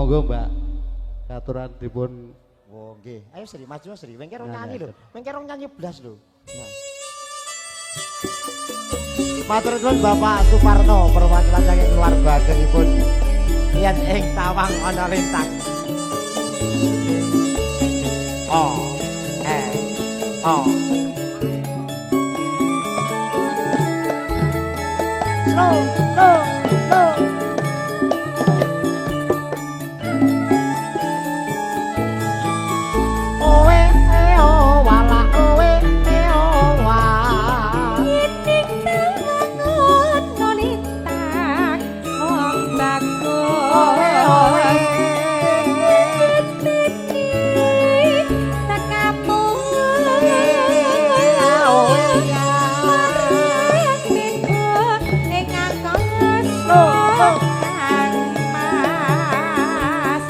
Monggo Mbak. Katuran dipun Oh, nggih. Ayo Sri, maju Sri. Wengke rong Nah, nyanyi nah, lho. Wengke rong nyanyi blas lho. Nah. Matur nuwun Bapak Suparno perwakilan saking keluarga agengipun. Yen ing tawang ana lintang. Oh. Eh. Oh. Slow, slow, slow. Angkos Loh, loh. kang mas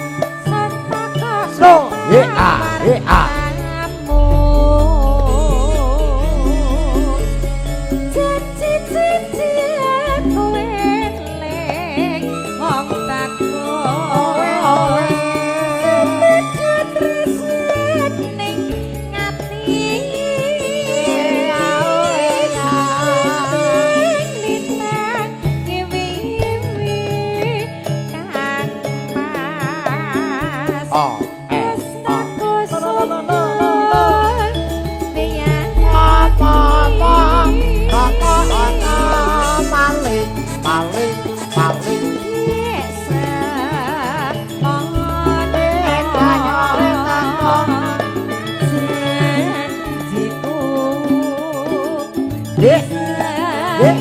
Setaka Slow. Ye, ah, ye, ah. Oh, eh, oh. Apa, apa, apa, apa, paling, paling, paling. Ye, ye.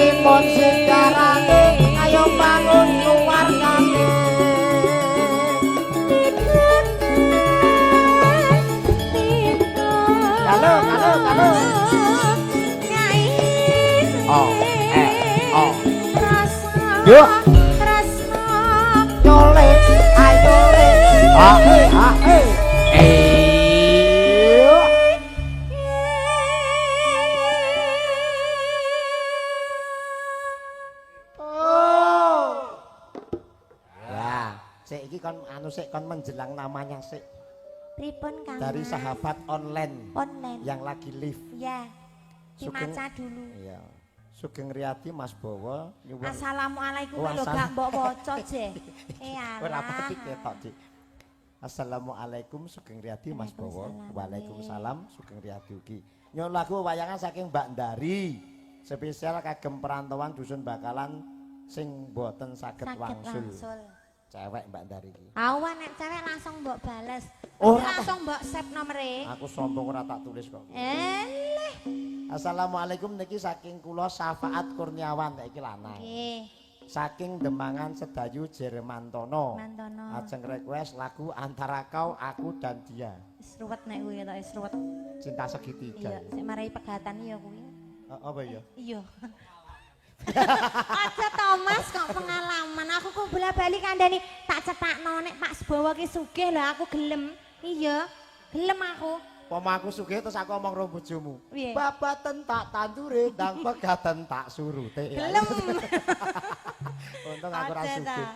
Ipun sejarane, ayo bangun keluargane. Halo, halo, halo. Oh, eh, oh. Yuk. Nyole, ayo le. Ah, eh, ah, eh. Oh. Sik iki kon anu sik kon menjelang namanya sik Pripun Kang? dari Mas? sahabat online online. yang lagi live. Ya. Sugeng- Dimaca dulu. Iya. Sugeng Riyadi Mas Bowo nyuwun Assalamualaikum lho gak mbok waca je. Eh ora petik ketok, Dik. Assalamualaikum Sugeng Riyadi Mas Bowo. Waalaikumsalam. Sugeng Riyadi ugi. Nyuwun lagu wayangan saking Mbak Ndari. Spesial kagem perantauan dusun bakalan sing boten saged Saged wangsul. wangsul. Cewek Mbak Ndari iki. Awan nek cewek langsung mbok bales. Oh, ora langsung mbok save nomere. Aku sombong ora tak tulis kok. Eleh. Assalamualaikum niki saking kula Syafaat Kurniawan iki lanang. Nggih, Saking Demangan Sedayu Jermantono. Mantono. Ajeng request lagu antara kau, aku dan dia. Wis ruwet nek kuwi tok wis ruwet. Cinta segitiga. Iya, sik marai pegatan iya kuwi. Eh, apa ya? Iya. Aja Thomas kok pengalaman. Aku kok bola-bali kandhani tak cetakno nek Pak Sebowo ki sugih lah aku gelem. Iya, gelem aku. Poma aku sugih terus aku omong ro bojomu. Piye? Babaten tak tandure ndang pegaten tak surute. Gelem. Untung aku Aja sugih.